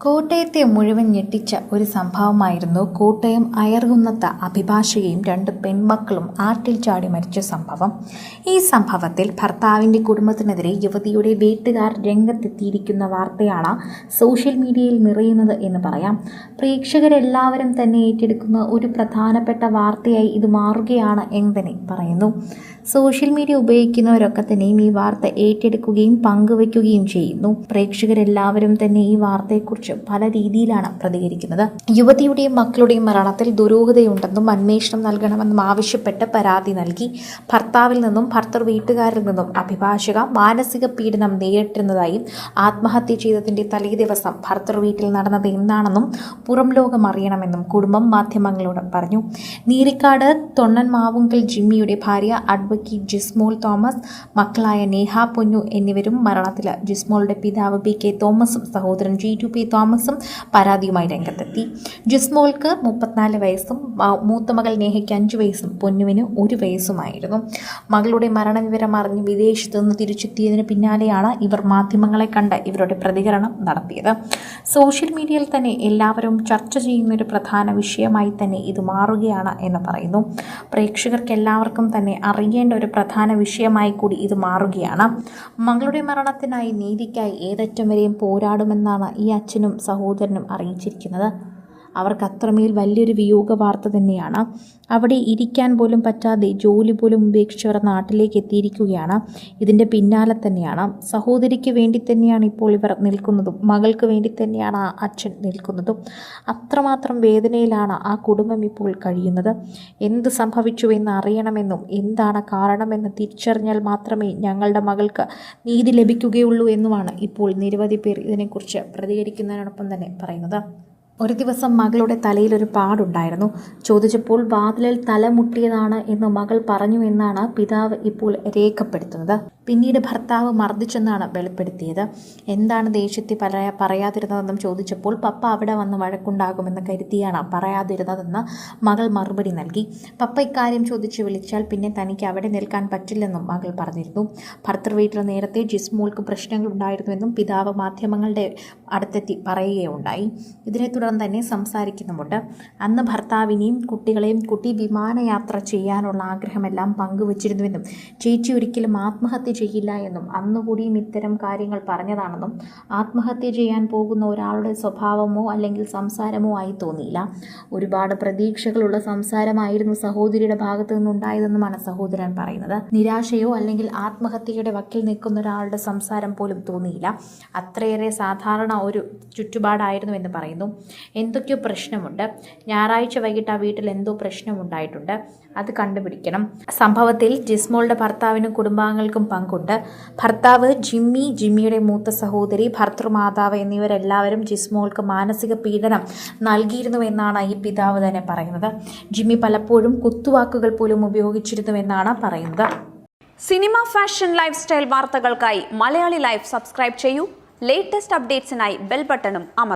കോട്ടയത്തെ മുഴുവൻ ഞെട്ടിച്ച ഒരു സംഭവമായിരുന്നു കോട്ടയം അയർകുന്നത്ത അഭിഭാഷകയും രണ്ട് പെൺമക്കളും ആട്ടിൽ ചാടി മരിച്ച സംഭവം. ഈ സംഭവത്തിൽ ഭർത്താവിന്റെ കുടുംബത്തിനെതിരെ യുവതിയുടെ വീട്ടുകാർ രംഗത്തെത്തിയിരിക്കുന്ന വാർത്തയാണ് സോഷ്യൽ മീഡിയയിൽ നിറയുന്നത് എന്ന് പറയാം. പ്രേക്ഷകരെല്ലാവരും തന്നെ ഏറ്റെടുക്കുന്ന ഒരു പ്രധാനപ്പെട്ട വാർത്തയായി ഇത് മാറുകയാണ് എന്ന് തന്നെ പറയുന്നു. സോഷ്യൽ മീഡിയ ഉപയോഗിക്കുന്നവരൊക്കെ തന്നെയും ഈ വാർത്ത ഏറ്റെടുക്കുകയും പങ്കുവയ്ക്കുകയും ചെയ്യുന്നു. പ്രേക്ഷകരെല്ലാവരും തന്നെ ഈ വാർത്തയെക്കുറിച്ച് പല രീതിയിലാണ് പ്രതികരിക്കുന്നത്. യുവതിയുടെയും മക്കളുടെയും മരണത്തിൽ ദുരൂഹതയുണ്ടെന്നും അന്വേഷണം നൽകണമെന്നും ആവശ്യപ്പെട്ട് പരാതി നൽകി. ഭർത്താവിൽ നിന്നും ഭർത്തർ വീട്ടുകാരിൽ നിന്നും അഭിഭാഷക മാനസിക പീഡനം നേരിട്ടിരുന്നതായും ആത്മഹത്യ ചെയ്തതിന്റെ തലേ ദിവസം ഭർത്തർ വീട്ടിൽ നടന്നത് എന്താണെന്നും പുറം ലോകം അറിയണമെന്നും കുടുംബം മാധ്യമങ്ങളോട് പറഞ്ഞു. നീരിക്കാട് തൊണ്ണൻ മാവുങ്കൽ ജിമ്മിയുടെ ഭാര്യ അഡ്വക്കേറ്റ് ജിസ്മോൾ തോമസ് മക്കളായ നേഹ പൊന്നു എന്നിവരും മരണത്തിൽ ജിസ്മോളുടെ പിതാവ് പി കെ തോമസും സഹോദരൻ ജി ടു പി തോമസും പരാതിയുമായി രംഗത്തെത്തി. ജിസ്മോൾക്ക് മുപ്പത്തിനാല് വയസ്സും മൂത്ത മകൾ നേഹയ്ക്ക് അഞ്ച് വയസ്സും പൊന്നുവിന് ഒരു വയസ്സുമായിരുന്നു. മകളുടെ മരണവിവരം അറിഞ്ഞ് വിദേശത്ത് നിന്ന് തിരിച്ചെത്തിയതിന് പിന്നാലെയാണ് ഇവർ മാധ്യമങ്ങളെ കണ്ട് ഇവരുടെ പ്രതികരണം നടത്തിയത്. സോഷ്യൽ മീഡിയയിൽ തന്നെ എല്ലാവരും ചർച്ച ചെയ്യുന്ന ഒരു പ്രധാന വിഷയമായി തന്നെ ഇത് മാറുകയാണ് എന്ന് പറയുന്നു. പ്രേക്ഷകർക്ക് എല്ലാവർക്കും തന്നെ അറിയേണ്ട ഒരു പ്രധാന വിഷയമായി കൂടി ഇത് മാറുകയാണ്. മകളുടെ മരണത്തിനായി നീതിക്കായി ഏതറ്റം വരെയും പോരാടുമെന്നാണ് ഈ അച്ഛനും സഹോദരനും അറിയിച്ചിരിക്കുന്നത് അവർക്ക് അത്രമേൽ വലിയൊരു വിയോഗ വാർത്ത തന്നെയാണ്. അവിടെ ഇരിക്കാൻ പോലും പറ്റാതെ ജോലി പോലും ഉപേക്ഷിച്ചവർ നാട്ടിലേക്ക് എത്തിയിരിക്കുകയാണ്. ഇതിന്റെ പിന്നാലെ തന്നെയാണ്. സഹോദരിക്ക് വേണ്ടി തന്നെയാണ് ഇപ്പോൾ ഇവർ നിൽക്കുന്നതും മകൾക്ക് വേണ്ടി തന്നെയാണ് ആ അച്ഛൻ നിൽക്കുന്നതും. അത്രമാത്രം വേദനയിലാണ് ആ കുടുംബം ഇപ്പോൾ കഴിയുന്നത്. എന്ത് സംഭവിച്ചു എന്ന് അറിയണമെന്നും എന്താണ് കാരണമെന്ന് തിരിച്ചറിഞ്ഞാൽ മാത്രമേ ഞങ്ങളുടെ മകൾക്ക് നീതി ലഭിക്കുകയുള്ളൂ എന്നുമാണ് ഇപ്പോൾ നിരവധി പേർ ഇതിനെക്കുറിച്ച് പ്രതികരിക്കുന്നതിനോടൊപ്പം തന്നെ പറയുന്നത്. ഒരു ദിവസം മകളുടെ തലയിൽ ഒരു പാടുണ്ടായിരുന്നു. ചോദിച്ചപ്പോൾ വാതിലിൽ തല മുട്ടിയതാണ് എന്ന് മകൾ പറഞ്ഞു എന്നാണ് പിതാവ് ഇപ്പോൾ രേഖപ്പെടുത്തുന്നത്. പിന്നീട് ഭർത്താവ് മർദ്ദിച്ചെന്നാണ് വെളിപ്പെടുത്തിയത്. എന്താണ് ദേഷ്യത്തിൽ പറയാ പറയാതിരുന്നതെന്നും ചോദിച്ചപ്പോൾ പപ്പ അവിടെ വന്ന് വഴക്കുണ്ടാകുമെന്ന് കരുതിയാണ് പറയാതിരുന്നതെന്ന് മകൾ മറുപടി നൽകി. പപ്പ ഇക്കാര്യം ചോദിച്ച് വിളിച്ചാൽ പിന്നെ തനിക്ക് അവിടെ നിൽക്കാൻ പറ്റില്ലെന്നും മകൾ പറഞ്ഞിരുന്നു. ഭർത്തൃ വീട്ടിൽ നേരത്തെ ജിസ്മോൾക്ക് പ്രശ്നങ്ങൾ ഉണ്ടായിരുന്നുവെന്നും പിതാവ് മാധ്യമങ്ങളുടെ അടുത്തെത്തി പറയുകയുണ്ടായി. ഇതിനെ തുടർന്ന് തന്നെ സംസാരിക്കുന്നുമുണ്ട്. അന്ന് ഭർത്താവിനെയും കുട്ടികളെയും കുട്ടി വിമാനയാത്ര ചെയ്യാനുള്ള ആഗ്രഹമെല്ലാം പങ്കുവച്ചിരുന്നുവെന്നും ചേച്ചി ഒരിക്കലും ആത്മഹത്യ ചെയ്യില്ല എന്നും അന്നുകൂടിയും ഇത്തരം കാര്യങ്ങൾ പറഞ്ഞതാണെന്നും ആത്മഹത്യ ചെയ്യാൻ പോകുന്ന ഒരാളുടെ സ്വഭാവമോ അല്ലെങ്കിൽ സംസാരമോ ആയി തോന്നിയില്ല. ഒരുപാട് പ്രതീക്ഷകളുള്ള സംസാരമായിരുന്നു സഹോദരിയുടെ ഭാഗത്തു നിന്നുണ്ടായതെന്നുമാണ് സഹോദരൻ പറയുന്നത്. നിരാശയോ അല്ലെങ്കിൽ ആത്മഹത്യയുടെ വക്കിൽ നിൽക്കുന്ന ഒരാളുടെ സംസാരം പോലും തോന്നിയില്ല. അത്രയേറെ സാധാരണ ഒരു ചുറ്റുപാടായിരുന്നു എന്ന് പറയുന്നു. എന്തൊക്കെയോ പ്രശ്നമുണ്ട്. ഞായറാഴ്ച വൈകിട്ട് ആ വീട്ടിൽ എന്തോ പ്രശ്നമുണ്ടായിട്ടുണ്ട്. അത് കണ്ടുപിടിക്കണം. സംഭവത്തിൽ ജിസ്മോളുടെ ഭർത്താവിനും കുടുംബാംഗങ്ങൾക്കും പങ്കുണ്ട് ഭർത്താവ് ജിമ്മി ജിമ്മിയുടെ മൂത്ത സഹോദരി ഭർത്തൃമാതാവ് എന്നിവരെല്ലാവരും ജിസ്മോൾക്ക് മാനസിക പീഡനം നൽകിയിരുന്നുവെന്നാണ് ഈ പിതാവ് തന്നെ പറയുന്നത്. ജിമ്മി പലപ്പോഴും കുത്തുവാക്കുകൾ പോലും ഉപയോഗിച്ചിരുന്നുവെന്നാണ് പറയുന്നത്. സിനിമ ഫാഷൻ ലൈഫ് സ്റ്റൈൽ വാർത്തകൾക്കായി മലയാളി ലൈഫ് സബ്സ്ക്രൈബ് ചെയ്യൂ. ലേറ്റസ്റ്റ് അപ്ഡേറ്റ്സിനായി ബെൽ ബട്ടണും അമർ